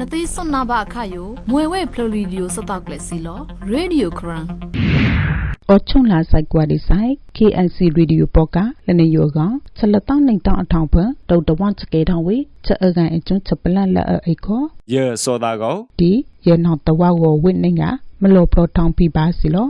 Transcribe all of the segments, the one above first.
နသေးစွန်နာဘအခါယိုမွေဝဲဖလိုရီဒီယိုစတော့ကလစီလောရေဒီယိုခရန်အချုံလာဆိုင်ကွာဒီဆိုင် KNC ရေဒီယိုပေါ်ကလနေယောကချက်လက်တောင်းနိုင်တောင်းအထောင်ဖန်ဒေါက်တာဝန်ချကေထောင်ဝေချက်အကန်အကျွန်းချက်ပလတ်လက်အိခေါ်ယေစောတာကောဒီယေနောင်တဝဝဝိနေကမလောပလထောင်ပြပါစီလော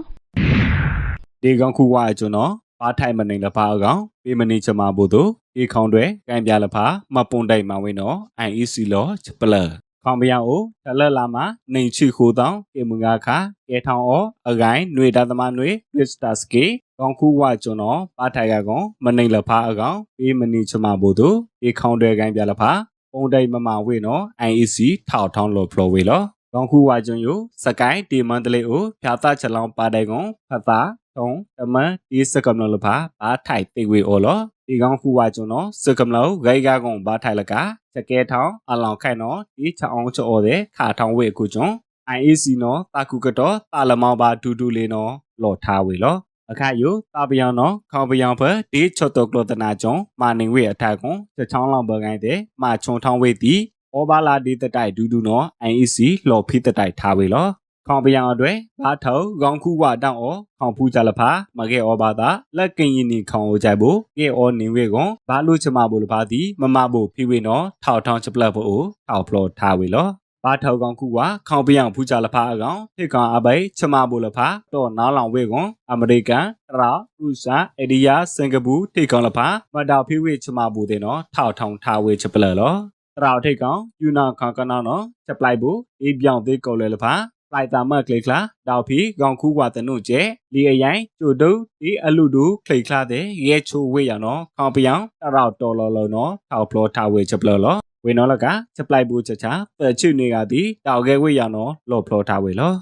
ဒီကောင်ခုဝါကျွန်တော်ပါထိုင်မနေလပါအကောင်ပေးမနေချမဖို့တို့ဧခေါင်တွေကံပြလပါမပွန်တိုင်မဝင်းတော့ IEC လောချပလ ခေါင်ပြအိုတလလာမနေချီခိုတောင်းကေမငါခါကဲထောင်းအောအကိုင်းຫນွေတသမຫນွေဝစ်စတာစကေကောင်ခုဝါကျွန်တော်ဘာထိုင်ကကောင်မနေလဖာအကောင်ပေမနေချမဖို့တို့ဒီခေါင်းတွေကံပြလဖာပုံတိုင်မမဝေနော် IEC ထောက်ထောင်းလို့ဖလိုဝေလောကောင်းခုဝါကျွန်းယစကိုင်းတီမန်တလေးကိုဖြာသချက်လောင်းပါတိုင်ကွန်ဖတ်တာ ထုံတမန်ဒီစကမလလဖာဘာထိုင်တေဝေအော်လောဒီကောင်းခုဝါကျွန်းနော်စကမလောဂိုင်ကာကွန်ဘာထိုင်လကချက်ကဲထောင်းအလောင်ခိုင်နော်ဒီချောင်းချော်တဲ့ခါထောင်းဝေကူကျွန်း IAC နော်တာကုကတော့တာလမောင်ပါဒူဒူလေးနော်လော်ထားဝေလောအခါယတာပယံနော်ခေါပယံဖဒီချော့တော့ကလောတနာကျွန်းမာနေဝေအထက်ကွန်ချချောင်းလောင်ဘကိုင်းတဲ့မာချုံထောင်းဝေတီဩဘာလာဒီတတိုက်ဒူဒူနော် IEC လော်ဖိတတိုက်ထားဝေလော ခေါပယံအတွက်ဘာထောက်ခေါင်းခုဝတောင်းဩခေါဖူးကြလဖာမကေဩဘာသာလက်ကင်ရင်နီခေါဩကြိုက်ဖို့ကေဩနေဝေကွန်ဘာလို့ချမဖို့လဖာတီမမဖို့ဖိဝေနော်ထောက်ထောင်းချပလက်ဖို့ထောက်ဖလောထားဝေလောဘာထောက်ကောင်ခုကခေါင်ပြောင်ဖူးကြလဖာအကောင်ထိကောင်အပိချမဘူလဖာတော့နားလောင်ဝေကွန်အမေရိကန်တရာရုရှားအိန္ဒိယစင်ကာပူထိကောင်လဖာမတာဖိဝေချမဘူတဲ့နော်ထောက်ထောင်ထားဝေချပလလောတရာထိကောင်ယူနာခန်ကနာနော်ချက်ပလိုက်ဘူးအေးပြောင်သေးကောလေလဖာ လိုက်တာမကလေကလာတောက်ဖီကောင်ခုကတနုကျဲလီအရင်ကျိုတုဒီအလူတူခလိကလာတဲ့ရဲချိုဝေရနော်ခေါင်ပြောင်တရာတော်လောလောနော်ထောက်ဖလောထားဝေချပလလောဝေနော်လကချက်ပလိုက်ဘူးချက်ချာပချွနေကတိတောက်ခဲဝေရနော်လော်ဖလောထားဝေလော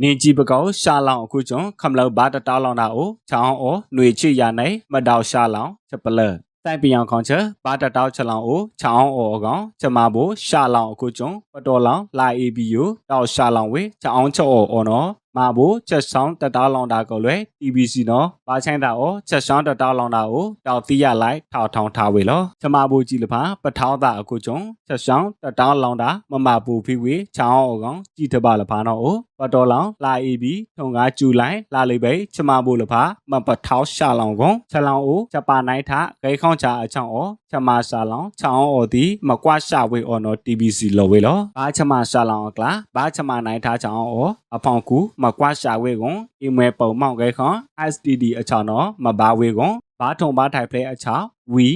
နင်ကြည့်ပကောရှာလောင်အခုကျွန်းခမလောက်ဘာတတောင်းလောင်တာအိုချောင်းအောຫນွေချစ်ရနိုင်မတောက်ရှာလောင်ချက်ပလ တိုင်ပီယောင်ခေါင်းချက်ဘာတတောက်ချက်လောင်အိုချောင်းအောအကောင်ချက်မဘိုရှာလောင်အခုကျွန်းပတော်လောင်လာအေဘီယိုတောက်ရှာလောင်ဝေချောင်းချောအောနော်မာဘိုချက်ဆောင်တတောင်းလောင်တာကိုလွယ် TBC နော်ဘာချိုင်းတာအောချက်ဆောင်တတောင်းလောင်တာကိုတောက်တိရလိုက်ထောက်ထောင်းထားဝေလောချမဘိုကြည့်လဖာပထောင်းတာအခုကျုံချက်ဆောင်တတောင်းလောင်တာမမပူဖိဝေချောင်းအောကောင်ကြည့်တပါလဖာနော်အို ပတော်လောင်လာအီဘီထုံကားကျူလိုက်လာလိပိချမဘိုလဖာမပထောင်းရှာလောင်ကောင်ချက်လောင်အိုချက်ပါနိုင်ထဂိခေါင်းချအချောင်းအောချမရှာလောင်ချောင်းအောဒီမကွာရှာဝေအော်နော် TBC လောဝေလောဘာချမရှာလောင်ကလာဘာချမနိုင်ထားချောင်းအောအဖောင်ကူမကွာရှာဝေကွန်အီမဲပုံမောင်ခဲခွန် STD အချောင်းနော်မဘာဝေကွန် ဘာထုံဘာထိုင်ဖလဲအချောင်း we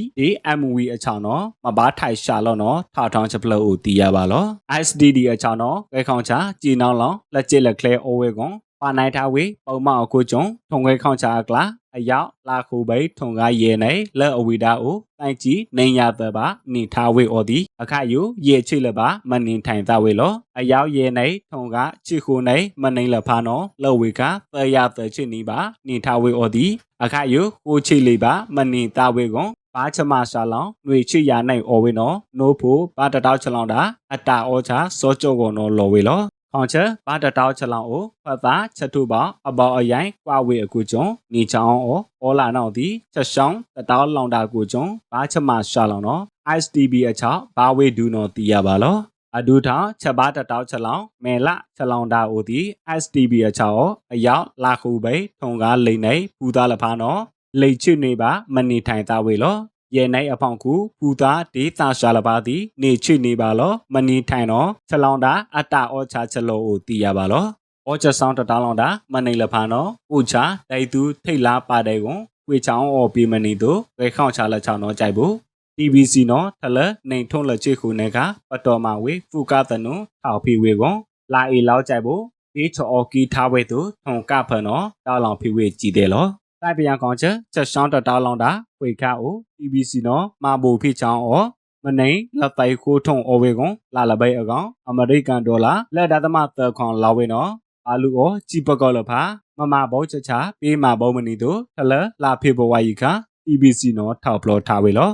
amv အချောင်းနော်မဘာထိုင်ရှာလောနော်ထောက်ထောင်းချက်ဖလို့ဦးတီးရပါလော SDD အချောင်းနော်ခဲခေါင်ချကြည်နောင်းလောင်လက်ကျစ်လက်คลအိုဝေကွန်ပါနိုင်ထားဝေပုံမောင်အခုကျုံထုံခဲခေါင်ချအကလာ အရောက်လာခုဘိထုံကားရဲနေလက်အဝီဒါအိုတိုင်ကြီးနေရသပါနေထားဝေအော်ဒီအခါယူရေချိလပါမနင်ထိုင်သဝေလောအရောက်ရဲနေထုံကားချီခုနေမနိလဖာနောလောဝေကသရသချစ်နီပါနေထားဝေအော်ဒီအခါယူကိုချိလေပါမနင်တာဝေကွန်ဘာချမရှာလောင်ຫນွေချစ်ရနိုင်အော်ဝေနော်နိုးဖို့ဘာတတောက်ချလောင်တာအတာအောချာစောကြောကောနော်လော်ဝေလော ခေါင်ချက်ဘာတတောက်ချလောင်အိုဖတ်သားချက်ထုပါအပေါအရိုင်ကွာဝေအကူကျွန်းနေချောင်းအောအောလာနောက်ဒီချက်ရှောင်းတတောက်လောင်တာကူကျွန်းဘာချမရှာလောင်နော် ISTB အချောက်ဘာဝေဒူနော်တီးရပါလောအဒူထောင်ချက်ပါတတောက်ချက်လောင်မဲလချက်လောင်တာအိုဒီ STB အချောက်အရောက်လာခုပိထုံကားလိမ့်နေပူသားလဖာနော်လိတ်ချွနေပါမနေထိုင်သားဝေလော ရဲနိုင်အဖောင်ကူပူသားဒေသရှာလပါသည်နေချွနေပါလောမနေထိုင်တော့ချက်လောင်တာအတ္တဩချချက်လောကိုတီးရပါလောဩချက်ဆောင်တတောင်းလောင်တာမနေလဖာနော်ဥချတိုက်သူထိတ်လားပါတဲ့ကွန်ဝေချောင်းအော်ပြီးမနေတို့ဝေခေါန့်ချလက်ချောင်းတော့ကြိုက်ဖို့ TBC နော်ထလနေထုံးလက်ချေခုနေကပတော်မဝေဖူကတနုထောက်ဖီဝေကွန်လာအေလောက်ကြိုက်ဖို့ဒီချောကီထားဝဲသူထုံကဖန်နော်တောက်လောင်ဖီဝေကြည်တယ်လော တိုက်ပြန်ကောင်ချက်ချက်ရှောင်းတတောင်းလောင်တာဝေခါအို TBC နော်မာဘူဖိချောင်းအောမနိလက်တိုင်ခိုးထုံအော်ဝေကွန်လာလပိတ်အကောင်အမေရိကန်ဒေါ်လာလက်ဒသမသခွန်လာဝေနော်အာလူအောជីပကောလဖာမမဘောချချပေးမှာဘောမနီတို့ထလလာဖေဘဝါယီခ TBC နော်ထောက်ဖလောထားဝေလော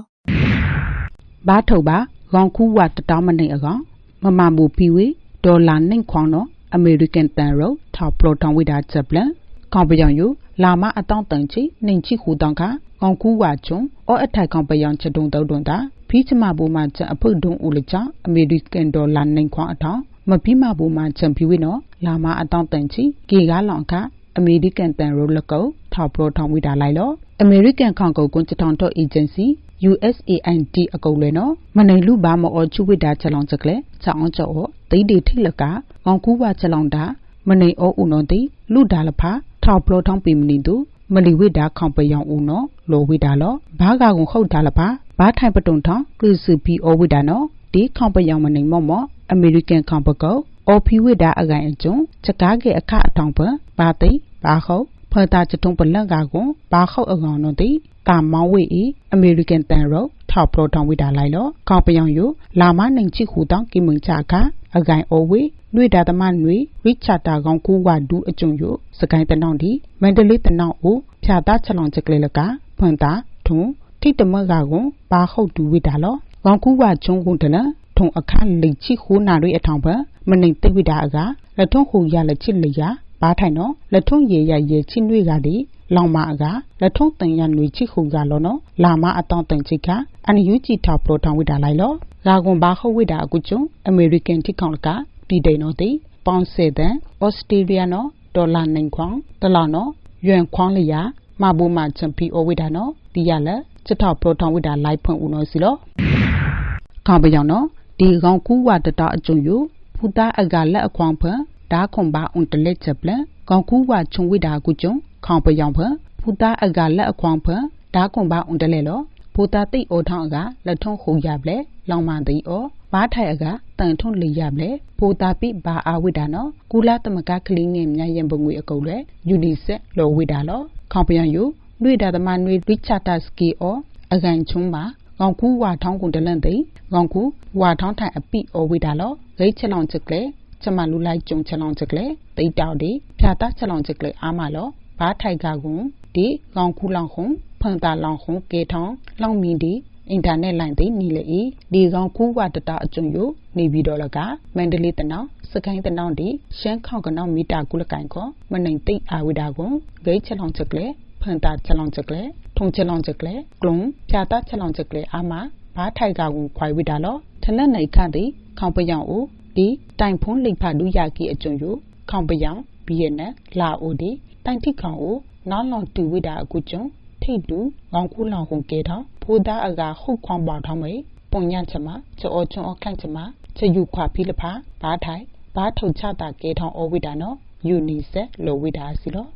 ဘာထုတ်ပါခေါင်ခူဝတတောင်းမနေအကောင်မမဘူပီဝေဒေါ်လာနှိမ်ခွန်တော့အမေရိကန်တန်ရောထောက်ပလိုထောင်းဝိဒါချက်ပလန်ကောင်ပယောင်ယ လာမအတောင်းတန်ချီနှိမ်ချီခူတောင်းခကောင်ကူဝါချုံအောအထိုက်ကောင်ပယောင်ချက်တုံတုံတာဖဖိချမဘူမှာချအဖုတ်ဒုံဦးလချအမေရိကန်ဒေါ်လာနိုင်ခွန်အထောင်မဖိမဘူမှာချံပြဝိနော်လာမအတောင့်တန်ချီကေကားလောင်ကအမေရိကန်တန်ရိုလကောထောက်ပရိုထောင်ဝိတာလိုက်လောအမေရိကန်ခေါင်ကုတ်ကွန်ချထောင်တော့အေဂျင်စီ USAID အကုတ်လဲနော်မနိုင်လူဘာမောချူဝိတာချက်လောင်ချက်ကလေချောင်းချောတိတ်တိထိလကကောင်ကူဝချက်လောင်တာမနေအောဦးနော်တိလူဒါလဖာ ထောက်ပလိုထောင်းပီမနီတူမလီဝိတာခေါင်ပယောင်ဦးနော်လိုဝိတာလောဘာကကုံဟုတ်တာလဖာဘာထိုင်ပတုံထောင်းကလစုပီအိုဝိတာနော်ဒီခေါင်ပယောင်မနေမော့မော့အမေရိကန်ခေါင်ပကောအော်ဖီဝိတာအကိုင်အကျုံချက်ကားကေအခအထောင်ပဘာတိဘာဟုတ်ဖတာချတုံပလန့်ကာကွန်ဘာခောက်အကောင်နော်တိကာမောင်းဝေဤအမေရိကန်တန်ရော ထောက်ပရိုထောင်ဝိတာလိုက်လောကောက်ပယောင်ယိုလာမနိုင်ချိခူတောင်းကိမုန်ချခါအကိုင်အိုဝေနှွေဒါသမနှွေရိချတာကောင်ကူဝဒူအကျုံယိုစကိုင်းတနောင်ဒီမန္တလေးတနောင်အိုဖြာတာချက်လောင်ချက်ကလေးလကဖွန်တာထုံထိတမကကွန်ဘာဟုတ်တူဝိတာလောကောင်ကူဝချုံကုန်တလထုံအခန်းလိချိခူနာတွေအထောင်ပမနိုင်တိတ်ဝိတာအကလက်ထုံခူရလက်ချစ်လျာ ဘာထိုင်နော်လက်ထုံရေရရေချင်းတွေကဒီလောင်မအကလက်ထုံတန်ရနွေချိခုကလောနော်လာမအတောင်းတန်ချိကအန်ယူဂျီထောက်ပရိုထောင်ဝိတာလိုက်လောဂါကွန်ဘာခုဝိတာအကုကျုံအမေရိကန်တိကောင်ကပြည်တယ်နော်တိပေါင်စေတန်ဩစတြေးလျနော်ဒေါ်လာနိုင်ခွန်တလောင်နော်ယွမ်ခွန်လျာမဘူမချန်ပီအိုဝိတာနော်ဒီရလက်ချစ်ထောက်ပရိုထောင်ဝိတာလိုက်ဖွင့်ဦးနော်စီလောခေါပယောင်နော်ဒီကောင်ကူဝတတအကျုံယဖူတာအကလက်အခွန်ဖန် ဒါခွန်ဘာအွန်တလက်ချက်ပလကောင်ကူဝချုံဝိတာကုကျုံခေါပယောင်ဖန်ဖူတာအကလက်အခွန်ဖန်ဒါခွန်ဘာအွန်တလက်လောဖူတာတိတ်အိုထောင်းအကလက်ထုံးဟူရပလေလောင်မန်တိဩဘာထိုင်အကတန်ထုံးလေရပလေဖူတာပိဘာအာဝိဒါနော်ကူလာတမကကလင်းငယ်မြရင်ပငွေအကုတ်လေယူနီဆက်လောဝိဒါလောခေါပယောင်ယလွေဒါသမနွေရိချတာစကီဩအကန်ချုံမှာကောင်ကူဝါထောင်းကုန်တလန့်သိကောင်ကူဝါထောင်းထိုင်အပိဩဝိဒါလောဂိတ်ချက်လောင်ချက်ကလေ ချမလူလိုက်ကြုံချက်လောင်ချက်ကလေတိတ်တောက်ဒီဖြာတာချက်လောင်ချက်ကလေအားမလောဘာထိုက်ကကွန်ဒီကောင်ကူလောင်ခုံဖန်တာလောင်ခုံကေထောင်းလောင်မီဒီအင်တာနက်လိုင်းသိနီလေဤဒီကောင်ကူဝတတအကျုံယနေပြီးတော့လကမန္တလေးတနောင်စကိုင်းတနောင်ဒီရှမ်းခေါကနောင်မီတာကုလကိုင်ခောမနိုင်တိတ်အာဝိဒါကွန်ဂိတ်ချက်လောင်ချက်ကလေဖန်တာချက်လောင်ချက်ကလေထုံချက်လောင်ချက်ကလေကလုံဖြာတာချက်လောင်ချက်ကလေအားမဘာထိုက်ကကွန်ခွိုင်ဝိဒါလောထလက်နိုင်ခတဲ့ခေါပယောင်အို ဒီတိုင်ဖုံးလိဖဒူယာကီအကျုံယခေါပယောင်ဘီယနလာအိုဒီတိုင်တိခေါအိုနောက်လောင်တူဝိဒါအကူကျုံထိတ်တူငောင်ခုလောင်ခုံကေထောင်းဖိုးသားအကခုတ်ခွန်ပေါထောင်းမေပုံညံချမချောချုံအခန့်ချမချယူခွာဖီလဖာဘာထိုင်ဘာထုတ်ချတာကေထောင်းအဝိဒါနော်ယူနီဆက်လိုဝိဒါစီလော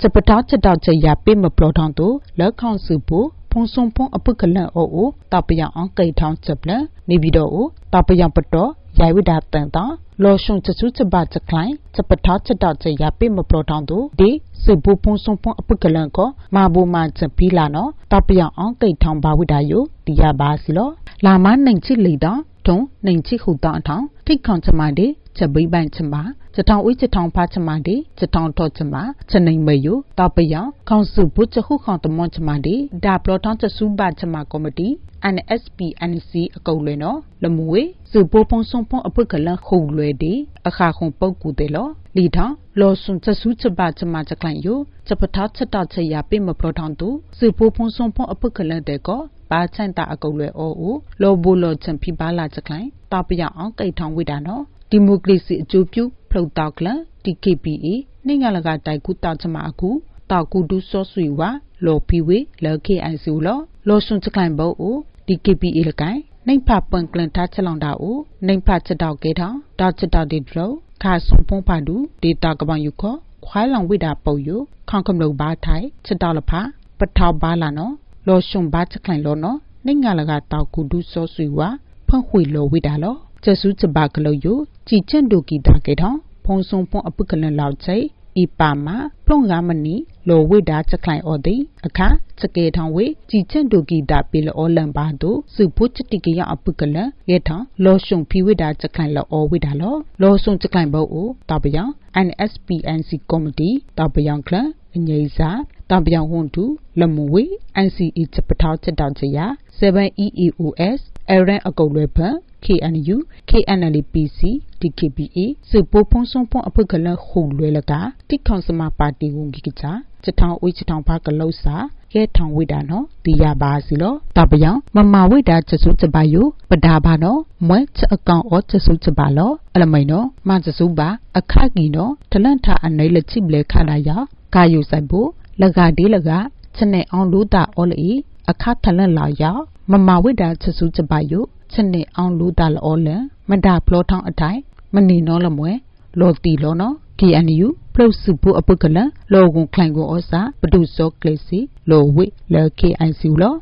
ချပတောက်ချတောက်ချရပိမပလောထောင်းတူလက်ခေါင်စုပူဖုံဆုံဖုံအပုကလန်အိုအိုတပယံအောင်ကိထောင်းချက်ပလနေပြီးတော့အိုတပယံပတော် ရိုင်ဝိဒါတန်တာလောရှုံချစုချဘချကလိုင်းချပတောက်ချတောက်ချရပိမပလောထောင်းတူဒီစေဘူဖုံဆုံဖုံအပုကလန်ကိုမာဘူမာချပီလာနော်တပယံအောင်ကိထောင်းဘာဝိဒါယိုဒီရပါစီလောလာမနိုင်ချစ်လေတော့ထုံနိုင်ချစ်ခုတောင်းအထောင်းထိတ်ခေါင်ချမဒီ ချက်ဘိပိုင်ချမချက်ထောင်ဦးချက်ထောင်ဖာချမဒီချက်ထောင်တော့ချမချက်နိုင်မယုတောက်ပယောင်ခေါင်စုဘုချခုခေါင်တမွန်ချမဒီဒါပလောထောင်းချက်စုပါချမကော်မတီ NSP NC အကုတ်လွယ်နော်လမွေစုပိုးပုံဆုံပုံအပုတ်ကလခုံလွယ်ဒီအခါခုံပုတ်ကူတယ်လောလီထောင်လောဆွန်ချက်စုချက်ပါချမချက်ခန့်ယုချက်ပထောက်ချက်တော့ချက်ရပိမပလောထောင်းသူစုပိုးပုံဆုံပုံအပုတ်ကလတဲ့ကောဘာချန်တာအကုတ်လွယ်အိုအိုလောဘူလောချန်ဖိပါလာချက်ခန့်တောက်ပြအောင်ကိတ်ထောင်ဝိတာနော် ဒီမိုကရေစီအကျိုးပြုဖလုတ်တောက်ကလ TKPA နိုင်ငံလကတိုက်ကူတောက်ချမအခုတောက်ကူဒူဆော့ဆွေဝါလော်ပီဝေလော် KIC လော်လော်ဆွန်ချကလိုင်ဘောအို DKPA လကိုင်နိုင်ဖပန်ကလန်တာချက်လောင်တာအိုနိုင်ဖချက်တောက်ကဲထောင်းတောက်ချက်တောက်ဒီဒရောခါဆုံပုံးပါဒူဒေတာကပန်ယူခောခွိုင်းလောင်ဝိတာပုတ်ယခေါင်ကမလို့ဘာထိုင်ချက်တောက်လဖာပထောက်ပါလာနော်လော်ရှုံဘာချက်ခိုင်လောနော်နိုင်ငံလကတောက်ကူဒူဆော့ဆွေဝါဖန့်ခွေလော်ဝိတာလော ကျဆူချဘကလို့ယကြည်ချန်ဒိုကီတာကေထောင်းဖုံဆုံဖုံအပုကလန်လောက်ချိဤပါမပလုံငါမနီလောဝိဒါချက်ခိုင်အော်ဒီအခါစကေထောင်ဝေကြည်ချန်ဒိုကီတာပေလောလန်ပါတို့စုပုချတိကရအပုကလရဲထောင်လောရှုံဖီဝိဒါချက်ခိုင်လောဝိဒါလောလောဆုံချက်ခိုင်ဘောအိုတပယံ NSPNC committee တပယံကလအငိမ့်စာတပယံဝန်တူလမဝေ NCE ချက်ပထောက်ချက်တောက်ချရာ 7EEOS အရန်အကုတ်လွယ်ဖန် KNU KNLPC DKBA စပိုဖုံဆုံဖုံအဖကလခုလွယ်လကတိခေါင်စမပါတီဝန်ကြီးကချချထောင်ဝိချထောင်ဖကလောက်စာကဲထောင်ဝိတာနော်ဒီရပါစီလောတပယံမမဝိတာချစုချပါယုပဒါဘာနော်မွဲချအကောင်ဩချစုချပါလောအလမိန်နော်မချစုပါအခကီနော်တလန့်ထအနေလက်ချိပလေခါလာယကာယုဆိုင်ဖို့လကဒီလကချက်နဲ့အောင်လို့တာဩလေအခထလန့်လာယမမဝိတာချစုချပါယု ချက်နဲ့အောင်လို့တာလောလမဒါဖလောထောင်းအတိုင်းမနီနော်လမွဲလောတီလောနော် KNU ပလုတ်စုဖို့အပုတ်ကလန်လောကွန်ခလိုင်ကိုဩစာပဒုစောကလစီလောဝိလ KIC လော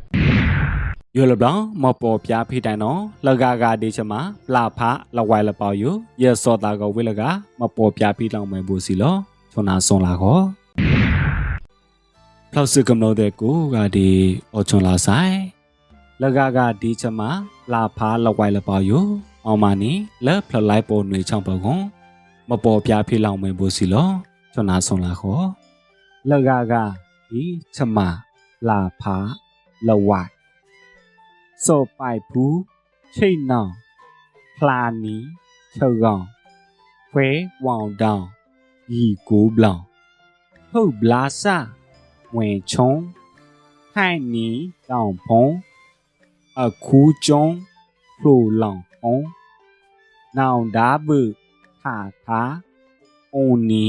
ယောလဘလမပေါ်ပြဖိတိုင်နော်လကကဒီချမလာဖလဝိုင်လပေါယယေစောတာကဝိလကမပေါ်ပြဖိလောင်မယ်ဘူးစီလောချွန်နာဆွန်လာခောဖလောက်စကမလို့တဲ့ကိုကဒီအောချွန်လာဆိုင် လကကဒီချမလာဖလဝိုင်လပေါယအောင်မနီလက်ဖလလိုက်ပေါ်နေချောင်းပကွန်မပေါ်ပြဖိလောင်မယ်ဘူးစီလောချွန်နာဆွန်လာခောလကကဒီချမလာဖလဝိုင်စောပိုက်ဘူးချိတ်နောင်ဖလာနီချုပ်ကောင်ခွဲဝောင်တောင်ရီကိုဘလောင်ဟုတ်ဘလာစာဝင်ချုံဟိုင်နီတောင်ဖုံ အခုကျုံဖလိုလောင်အောင်နောင်ဒါဘခါသာအုန်နီ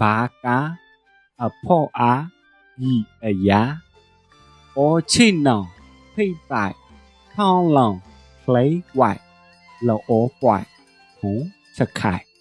ဘာကာအဖော့အားဤအရာအောချိနောင်ဖိတ်ပိုက်ခေါလောင်ဖလေးဝိုက်လောအောပွိုက်ဟုံးစခိုင်